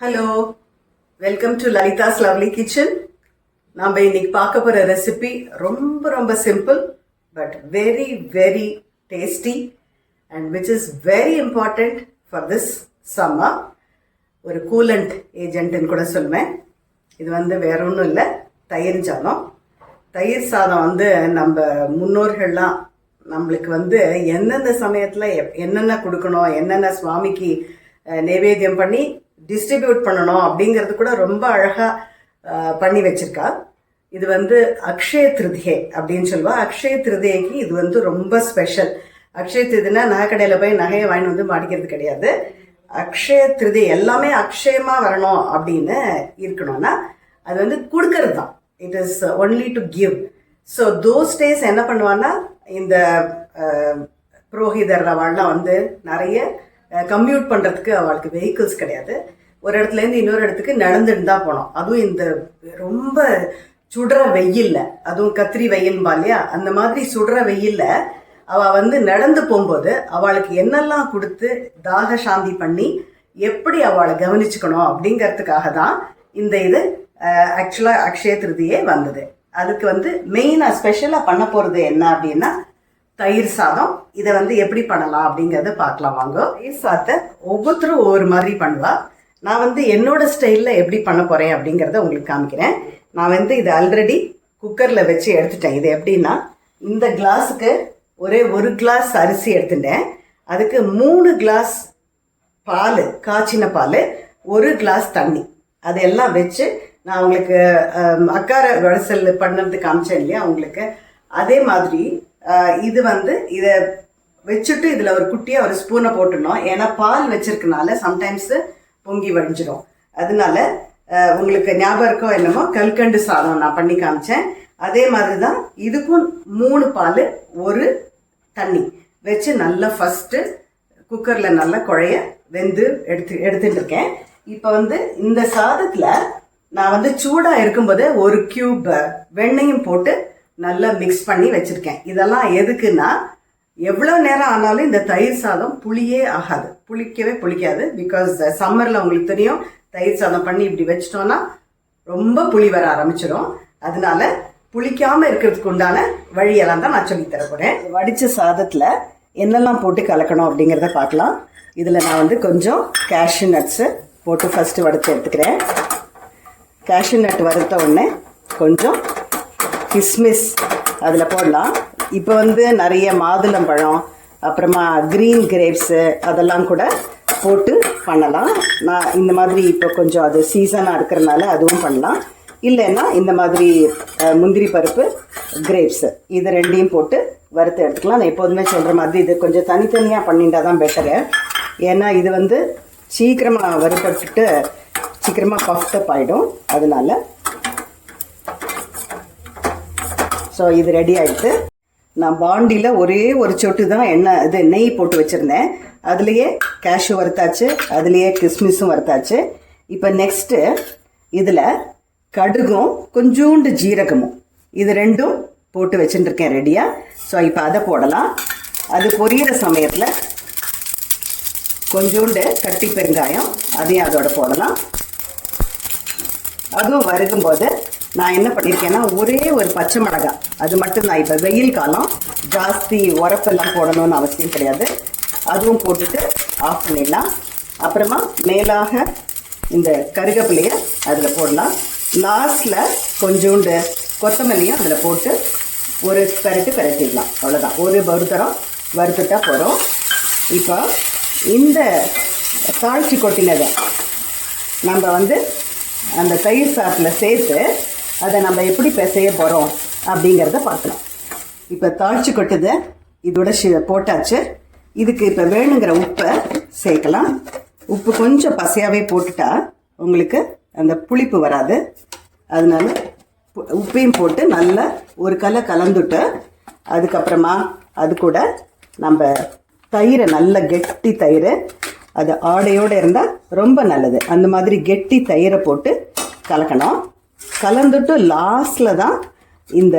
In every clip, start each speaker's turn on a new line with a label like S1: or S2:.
S1: Hello welcome to Lalitha's lovely kitchen நாம் இன்னைக்கு பார்க்க போகிற ரெசிபி ரொம்ப ரொம்ப simple but very very tasty and which is very important for this summer ஒரு கூலண்ட் ஏஜென்ட்னு கூட சொல்லுவேன். இது வந்து வேற ஒன்றும் இல்லை தயிர் சாதம். தயிர் சாதம் வந்து நம்ம முன்னோர்கள்லாம் நம்மளுக்கு வந்து எந்தெந்த சமயத்தில் என்னென்ன கொடுக்கணும் என்னென்ன சுவாமிக்கு நைவேத்தியம் பண்ணி டிஸ்ட்ரிபியூட் பண்ணணும் அப்படிங்கிறது கூட ரொம்ப அழகாக பண்ணி வச்சிருக்கா. இது வந்து அக்ஷய திருதிகை அப்படின்னு சொல்லுவா. அக்ஷய திருதிகைக்கு இது வந்து ரொம்ப ஸ்பெஷல் அக்ஷய திருதினா நகைக்கடையில் போய் நகையை வாங்கி வந்து மாட்டிக்கிறது கிடையாது. அக்ஷய திருதி எல்லாமே அக்ஷயமாக வரணும் அப்படின்னு இருக்கணும்னா அது வந்து கொடுக்கறது தான். It is only to give so those days என்ன பண்ணுவான்னா இந்த புரோஹிதர் புரோகிதர் அவள்லாம் வந்து நிறைய கம்யூட் பண்ணுறதுக்கு அவளுக்கு வெஹிக்கிள்ஸ் கிடையாது. ஒரு இடத்துலேருந்து இன்னொரு இடத்துக்கு நடந்துட்டு தான் போனோம். அதுவும் இந்த ரொம்ப சுடுற வெயில்ல அதுவும் கத்திரி வெயில்பா இல்லையா? அந்த மாதிரி சுடுற வெயில்ல அவ வந்து நடந்து போகும்போது அவளுக்கு என்னெல்லாம் கொடுத்து தாக சாந்தி பண்ணி எப்படி அவளை கவனிச்சுக்கணும் அப்படிங்கிறதுக்காக தான் இந்த இது ஆக்சுவலாக அக்ஷய திருதியே வந்தது. அதுக்கு வந்து மெயினாக ஸ்பெஷலாக பண்ண போகிறது என்ன அப்படின்னா தயிர் சாதம். இதை வந்து எப்படி பண்ணலாம் அப்படிங்கிறத பார்க்கலாம் வாங்க. தயிர் சாதத்தை ஒவ்வொருத்தரும் ஒவ்வொரு மாதிரி பண்ணலாம் நான் வந்து என்னோட ஸ்டைலில் எப்படி பண்ண போகிறேன் அப்படிங்கிறத உங்களுக்கு காமிக்கிறேன். நான் வந்து இது ஆல்ரெடி குக்கரில் வச்சு எடுத்துட்டேன். இது எப்படின்னா இந்த கிளாஸுக்கு ஒரே ஒரு கிளாஸ் அரிசி எடுத்துட்டேன். அதுக்கு மூணு கிளாஸ் பால் காய்ச்சின பால் ஒரு கிளாஸ் தண்ணி. அதெல்லாம் வச்சு நான் உங்களுக்கு அக்கார வடசல் பண்ணுறது காமிச்சேன் இல்லையா உங்களுக்கு. அதே மாதிரி இது வந்து இதை வச்சுட்டு இதில் ஒரு குட்டியாக ஒரு ஸ்பூனை போட்டுடணும். ஏன்னா பால் வச்சிருக்கனால சம்டைம்ஸ் பொங்கி வடிஞ்சிடும் அதனால உங்களுக்கு ஞாபகம் இருக்கோ என்னமோ கல்கண்டு சாதம் நான் பண்ணி காமிச்சேன். அதே மாதிரி தான் இதுக்கும் மூணு பால் ஒரு தண்ணி வச்சு நல்லா ஃபஸ்ட்டு குக்கரில் நல்லா குழைய வெந்து எடுத்து எடுத்துட்டு இருக்கேன் இப்போ வந்து இந்த சாதத்தில் நான் வந்து சூடாக இருக்கும்போது ஒரு கியூப் வெண்ணையும் போட்டு நல்லா மிக்ஸ் பண்ணி வச்சுருக்கேன். இதெல்லாம் எதுக்குன்னா எவ்வளோ நேரம் ஆனாலும் இந்த தயிர் சாதம் புளியே ஆகாது. புளிக்கவே புளிக்காது. பிகாஸ் சம்மரில் உங்களுக்கு தெரியும் தயிர் சாதம் பண்ணி இப்படி வச்சிட்டோன்னா ரொம்ப புளி வர ஆரம்பிச்சிடும் அதனால புளிக்காமல் இருக்கிறதுக்கு உண்டான வழியெல்லாம் தான் நான் சொல்லித் தர வடித்த வடிச்ச என்னெல்லாம் போட்டு கலக்கணும் அப்படிங்கிறத பார்க்கலாம். இதில் நான் வந்து கொஞ்சம் கேஷ்யூ நட்ஸு போட்டு ஃபஸ்ட்டு வறுத்து எடுத்துக்கிறேன். கேஷ்யூ நட் வறுத்த உடனே கொஞ்சம் கிஸ்மிஸ் அதில் போடலாம். இப்போ வந்து நிறைய மாதுளம்பழம் அப்புறமா க்ரீன் கிரேப்ஸு அதெல்லாம் கூட போட்டு பண்ணலாம். நான் இந்த மாதிரி இப்போ கொஞ்சம் அது சீசனாக இருக்கிறனால அதுவும் பண்ணலாம். இல்லைன்னா இந்த மாதிரி முந்திரி பருப்பு கிரேப்ஸு இது ரெண்டையும் போட்டு வறுத்து எடுத்துக்கலாம். நான் எப்போதுமே சொல்கிற மாதிரி இது கொஞ்சம் தனித்தனியாக பண்ணிட்டா தான் பெட்டரு ஏன்னா இது வந்து சீக்கிரமாக வறுபட்டுட்டு சீக்கிரமாக பஃப்டப் ஆகிடும் அதனால ஸோ இது ரெடி ஆகிடுது நான் பாண்டியில் ஒரே ஒரு சொட்டு தான் எண்ணெய் இது நெய் போட்டு வச்சுருந்தேன். அதுலேயே கேஷ்யூ வறுத்தாச்சு அதுலேயே கிஸ்மிஸும் வறுத்தாச்சு. இப்போ நெக்ஸ்ட்டு இதில் கடுகும் கொஞ்சூண்டு ஜீரகமும். இது ரெண்டும் போட்டு வச்சுட்டுருக்கேன் ரெடியாக ஸோ இப்போ அதை போடலாம். அது பொரியிற சமயத்தில் கொஞ்சோண்டு கட்டி பெருங்காயம் அதையும் அதோட போடலாம். அதுவும் வறுக்கும்போது நான் என்ன பண்ணியிருக்கேன்னா ஒரே ஒரு பச்சை மிளகாய். அது மட்டும் நான் இப்போ வெயில் காலம் ஜாஸ்தி உரப்பெல்லாம் போடணும்னு அவசியம் கிடையாது. அதுவும் போட்டுட்டு ஆஃப் பண்ணிடலாம். அப்புறமா மேலாக இந்த கருகப்பிலையை அதில் போடலாம். லாஸ்டில் கொஞ்சோண்டு கொத்தமல்லியும் அதில் போட்டு ஒரு பெரட்டு பெரட்டிடலாம். அவ்வளோதான் ஒரு பருத்தரம் வறுத்துட்டா போகிறோம் இப்போ இந்த தாழ்ச்சி கொட்டினதை நம்ம வந்து அந்த தயிர் சாப்பில் சேர்த்து அதை நம்ம எப்படி பிசைய போகிறோம் அப்படிங்கிறத பார்க்கலாம். இப்போ தாழ்ச்சி கொட்டுது. இதோட ஷி போட்டாச்சு. இதுக்கு இப்போ வேணுங்கிற உப்பை சேர்க்கலாம். உப்பு கொஞ்சம் பசையாகவே போட்டுட்டா உங்களுக்கு அந்த புளிப்பு வராது. அதனால உப்பையும் போட்டு நல்லா ஒரு கலை கலந்துட்டு அதுக்கப்புறமா அது கூட நம்ம தயிரை நல்ல கெட்டி தயிர். அது ஆடையோடு இருந்தால் ரொம்ப நல்லது. அந்த மாதிரி கெட்டி தயிரை போட்டு கலக்கணும். கலந்துட்டு லாஸ்டில் தான் இந்த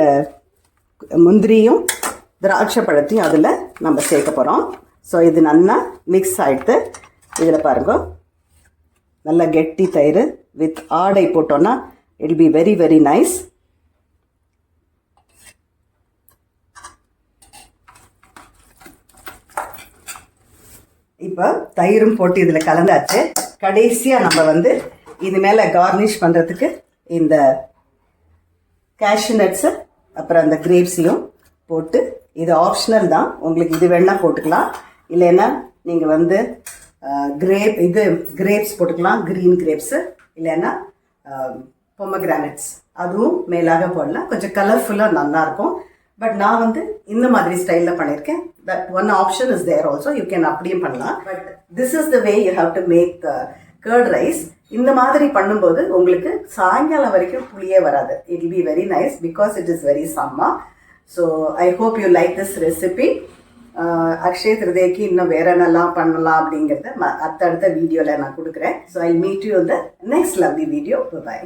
S1: முந்திரியும் திராட்சை பழத்தையும் அதில் நம்ம சேர்க்க போகிறோம் ஸோ இது நல்லா மிக்ஸ் ஆகிட்டு இதில் பாருங்க. நல்லா கெட்டி தயிர் வித் ஆடை போட்டோன்னா it be very very nice இப்போ தயிரும் போட்டு இதில் கலந்தாச்சு. கடைசியாக நம்ம வந்து இது மேலே கார்னிஷ் பண்ணுறதுக்கு இந்த கேஷ்யூ நட்ஸு அப்புறம் அந்த கிரேப்ஸையும் போட்டு இது ஆப்ஷனல் தான். உங்களுக்கு இது வேணால் போட்டுக்கலாம். இல்லைன்னா நீங்கள் வந்து கிரேப் இது கிரேப்ஸ் போட்டுக்கலாம். க்ரீன் கிரேப்ஸு இல்லைன்னா பொமக்ரானட்ஸ் அதுவும் மேலாக போடலாம். கொஞ்சம் கலர்ஃபுல்லாக நல்லாயிருக்கும். பட் நான் வந்து இந்த மாதிரி ஸ்டைலில் பண்ணியிருக்கேன். That one option is there also you can அப்படியும் பண்ணலாம். But this is the way you have to make the curd rice இந்த மாதிரி பண்ணும்போது உங்களுக்கு சாயங்காலம் வரைக்கும் புளியே வராது. It be very nice because it is very summer so I hope you like this recipe Akshaya திருதேக்கு இன்னும் வேற என்னெல்லாம் பண்ணலாம் அப்படிங்கிறத ம- அடுத்தடுத்த வீடியோவில் நான் கொடுக்குறேன். So I meet you the next lovely video bye